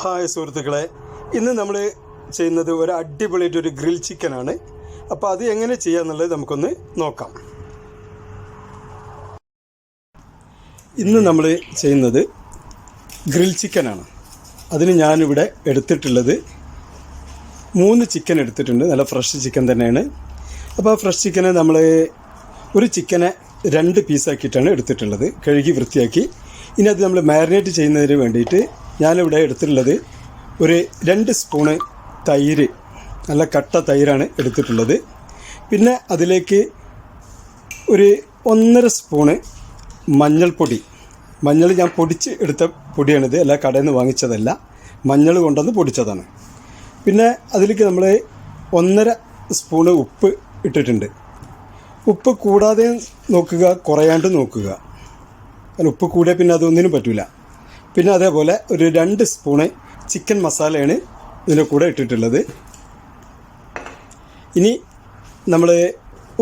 Hi സുഹൃത്തുക്കളെ. ഇന്ന് നമ്മൾ ചെയ്യുന്നത് ഒരു അടിപൊളിയായിട്ട് ഒരു ഗ്രിൽ ചിക്കനാണ്. അപ്പോൾ അത് എങ്ങനെ ചെയ്യാന്നുള്ളത് നമുക്കൊന്ന് നോക്കാം. ഇന്ന് നമ്മൾ ചെയ്യുന്നത് ഗ്രിൽ ചിക്കനാണ്. അതിന് ഞാനിവിടെ എടുത്തിട്ടുള്ളത് മൂന്ന് ചിക്കൻ എടുത്തിട്ടുണ്ട്. നല്ല ഫ്രഷ് ചിക്കൻ തന്നെയാണ്. അപ്പോൾ ആ ഫ്രഷ് ചിക്കനെ നമ്മൾ ഒരു ചിക്കനെ രണ്ട് പീസാക്കിയിട്ടാണ് എടുത്തിട്ടുള്ളത്. കഴുകി വൃത്തിയാക്കി. ഇനി അത് നമ്മൾ മാരിനേറ്റ് ചെയ്യുന്നതിന് വേണ്ടിയിട്ട് ഞാനിവിടെ എടുത്തിട്ടുള്ളത് ഒരു രണ്ട് സ്പൂണ് തൈര് നല്ല കട്ട തൈരാണ് എടുത്തിട്ടുള്ളത്. പിന്നെ അതിലേക്ക് ഒരു ഒന്നര സ്പൂണ് മഞ്ഞൾപ്പൊടി. മഞ്ഞൾ ഞാൻ പൊടിച്ച് എടുത്ത പൊടിയാണിത് അല്ല കടയിൽ നിന്ന് വാങ്ങിച്ചതല്ല. മഞ്ഞൾ കൊണ്ടുവന്ന് പൊടിച്ചതാണ്. പിന്നെ അതിലേക്ക് നമ്മൾ ഒന്നര സ്പൂണ് ഉപ്പ് ഇട്ടിട്ടുണ്ട്. ഉപ്പ് കൂടാതെ നോക്കുക കുറയാണ്ട് നോക്കുക. ഉപ്പ് കൂടിയാൽ പിന്നെ അതൊന്നിനും പറ്റില്ല പിന്നെ അതേപോലെ ഒരു രണ്ട് സ്പൂണ് ചിക്കൻ മസാലയാണ് ഇതിന്റെ കൂടെ ഇട്ടിട്ടുള്ളത്. ഇനി നമ്മൾ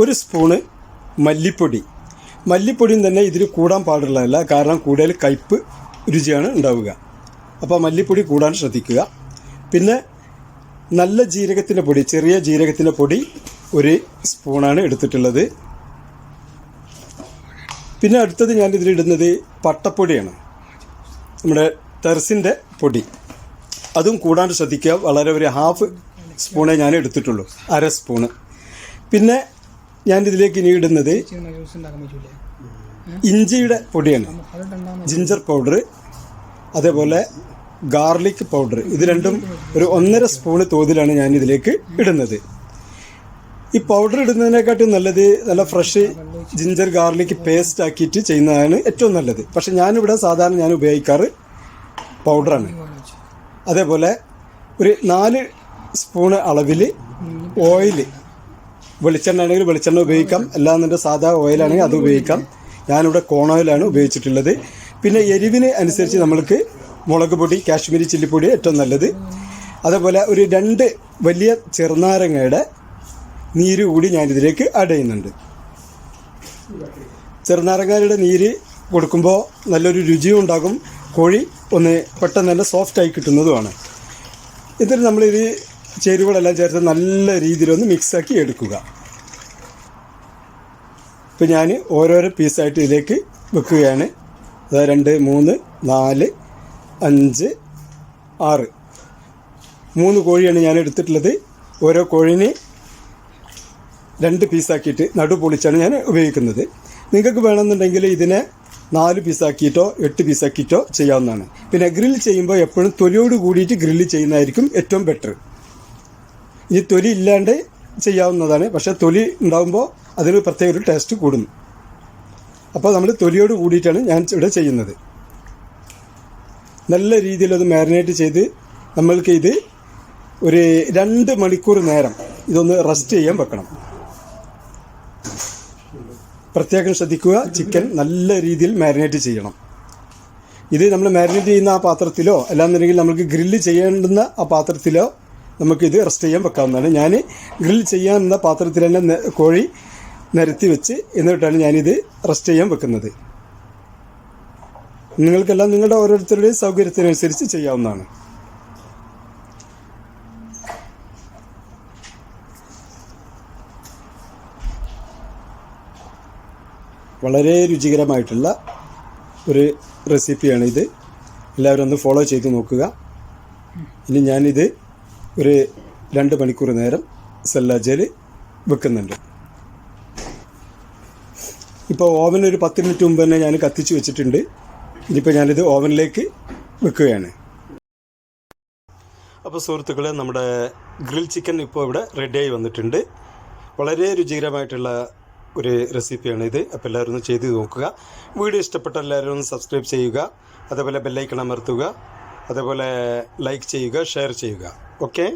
ഒരു സ്പൂണ് മല്ലിപ്പൊടി. മല്ലിപ്പൊടിയും തന്നെ ഇതിൽ കൂടാൻ പാടുള്ളതല്ല കാരണം കൂടുതൽ കയ്പ്പ് രുചിയാണ് ഉണ്ടാവുക. അപ്പോൾ മല്ലിപ്പൊടി കൂടാൻ ശ്രദ്ധിക്കുക. പിന്നെ നല്ല ജീരകത്തിന്റെ പൊടി ചെറിയ ജീരകത്തിന്റെ പൊടി ഒരു സ്പൂണാണ് എടുത്തിട്ടുള്ളത്. പിന്നെ അടുത്തത് ഞാൻ ഇതിലിടുന്നത് പട്ടപ്പൊടിയാണ്. നമ്മുടെ ടെറസിന്റെ പൊടി. അതും കൂടാണ്ട് ശ്രദ്ധിക്കുക. വളരെ ഒരു ഹാഫ് സ്പൂണേ ഞാൻ എടുത്തിട്ടുള്ളൂ. അര സ്പൂണ് പിന്നെ ഞാൻ ഇതിലേക്ക് ഇനി ഇടുന്നത് ഇഞ്ചിയുടെ പൊടിയാണ്. ജിഞ്ചർ പൗഡർ അതേപോലെ ഗാർലിക് പൗഡർ ഇത് രണ്ടും ഒരു ഒന്നര സ്പൂണ് തോതിലാണ് ഞാൻ ഇതിലേക്ക് ഇടുന്നത്. ഈ പൗഡർ ഇടുന്നതിനെക്കാട്ടും നല്ലത് നല്ല ഫ്രഷ് ജിഞ്ചർ ഗാർലിക് പേസ്റ്റ് ആക്കിയിട്ട് ചെയ്യുന്നതാണ് ഏറ്റവും നല്ലത്. പക്ഷെ ഞാനിവിടെ സാധാരണ ഞാൻ ഉപയോഗിക്കാറ് പൗഡറാണ് അതേപോലെ ഒരു നാല് സ്പൂൺ അളവിൽ ഓയിൽ വെളിച്ചെണ്ണ ആണെങ്കിൽ വെളിച്ചെണ്ണ ഉപയോഗിക്കാം. അല്ലാന്നുണ്ടെ സാധാ ഓയിലാണെങ്കിൽ അത് ഉപയോഗിക്കാം. ഞാനിവിടെ കോൺ ഓയിലാണ് ഉപയോഗിച്ചിട്ടുള്ളത്. പിന്നെ എരിവിന് അനുസരിച്ച് നമ്മൾക്ക് മുളക് പൊടി കാശ്മീരി ചില്ലിപ്പൊടി ഏറ്റവും നല്ലത്. അതേപോലെ ഒരു രണ്ട് വലിയ ചെറുനാരങ്ങയുടെ നീര് കൂടി ഞാനിതിലേക്ക് ആഡ് ചെയ്യുന്നുണ്ട്. ചെറുനാരങ്ങാരുടെ നീര് കൊടുക്കുമ്പോൾ നല്ലൊരു രുചിയും ഉണ്ടാകും. കോഴി ഒന്ന് പെട്ടെന്ന് തന്നെ സോഫ്റ്റായി കിട്ടുന്നതുമാണ്. എന്നിട്ട് നമ്മളിത് ചേരുവകളെല്ലാം ചേർത്ത് നല്ല രീതിയിലൊന്ന് മിക്സാക്കി എടുക്കുക. ഇപ്പം ഞാൻ ഓരോരോ പീസായിട്ട് ഇതിലേക്ക് വെക്കുകയാണ്. അതായത് രണ്ട് മൂന്ന് നാല് അഞ്ച് ആറ്. മൂന്ന് കോഴിയാണ് ഞാൻ എടുത്തിട്ടുള്ളത്. ഓരോ കോഴിനെ രണ്ട് പീസാക്കിയിട്ട് നടു പൊളിച്ചാണ് ഞാൻ ഉപയോഗിക്കുന്നത്. നിങ്ങൾക്ക് വേണമെന്നുണ്ടെങ്കിൽ ഇതിനെ നാല് പീസാക്കിയിട്ടോ എട്ട് പീസാക്കിയിട്ടോ ചെയ്യാവുന്നതാണ്. പിന്നെ ഗ്രിൽ ചെയ്യുമ്പോൾ എപ്പോഴും തൊലിയോട് കൂടിയിട്ട് ഗ്രില്ല് ചെയ്യുന്നതായിരിക്കും ഏറ്റവും ബെറ്റർ ഇനി തൊലി ഇല്ലാണ്ട് ചെയ്യാവുന്നതാണ്. പക്ഷേ തൊലി ഉണ്ടാകുമ്പോൾ അതിന് പ്രത്യേക ഒരു ടേസ്റ്റ് കൂടും. അപ്പോൾ നമ്മൾ തൊലിയോട് കൂടിയിട്ടാണ് ഞാൻ ഇവിടെ ചെയ്യുന്നത്. നല്ല രീതിയിൽ അത് മാരിനേറ്റ് ചെയ്ത് നമ്മൾക്ക് ഇത് ഒരു രണ്ട് മണിക്കൂർ നേരം ഇതൊന്ന് റെസ്റ്റ് ചെയ്യാൻ വെക്കണം. പ്രത്യേകം ശ്രദ്ധിക്കുക. ചിക്കൻ നല്ല രീതിയിൽ മാരിനേറ്റ് ചെയ്യണം. ഇത് നമ്മൾ മാരിനേറ്റ് ചെയ്യുന്ന ആ പാത്രത്തിലോ അല്ലാന്നുണ്ടെങ്കിൽ നമുക്ക് ഗ്രില്ല് ചെയ്യേണ്ടുന്ന ആ പാത്രത്തിലോ നമുക്കിത് റെസ്റ്റ് ചെയ്യാൻ വെക്കാവുന്നതാണ്. ഞാൻ ഗ്രിൽ ചെയ്യാവുന്ന പാത്രത്തിൽ തന്നെ കോഴി നിരത്തി വെച്ച് എന്നിട്ടാണ് ഞാനിത് റെസ്റ്റ് ചെയ്യാൻ വെക്കുന്നത്. നിങ്ങൾക്കെല്ലാം നിങ്ങളുടെ ഓരോരുത്തരുടെയും സൗകര്യത്തിനനുസരിച്ച് ചെയ്യാവുന്നതാണ്. വളരെ രുചികരമായിട്ടുള്ള ഒരു റെസിപ്പിയാണ് ഇത്. എല്ലാവരും ഒന്ന് ഫോളോ ചെയ്ത് നോക്കുക. ഇനി ഞാനിത് ഒരു രണ്ട് മണിക്കൂർ നേരം സെല്ലാജയിൽ വെക്കുന്നുണ്ട്. ഇപ്പോൾ ഓവൻ ഒരു പത്ത് മിനിറ്റ് മുമ്പ് തന്നെ ഞാൻ കത്തിച്ച് വെച്ചിട്ടുണ്ട്. ഇനിയിപ്പോൾ ഞാനിത് ഓവനിലേക്ക് വെക്കുകയാണ്. അപ്പോൾ സുഹൃത്തുക്കളെ നമ്മുടെ ഗ്രിൽ ചിക്കൻ ഇപ്പോൾ ഇവിടെ റെഡിയായി വന്നിട്ടുണ്ട്. വളരെ രുചികരമായിട്ടുള്ള ഒരു റെസിപ്പിയാണ് ഇത്. അപ്പോൾ എല്ലാവരും ഒന്ന് ചെയ്ത് നോക്കുക. വീഡിയോ ഇഷ്ടപ്പെട്ട എല്ലാവരും ഒന്ന് സബ്സ്ക്രൈബ് ചെയ്യുക. അതേപോലെ ബെല്ലൈക്കൺ അമർത്തുക. അതേപോലെ ലൈക്ക് ചെയ്യുക ഷെയർ ചെയ്യുക. ഓക്കെ?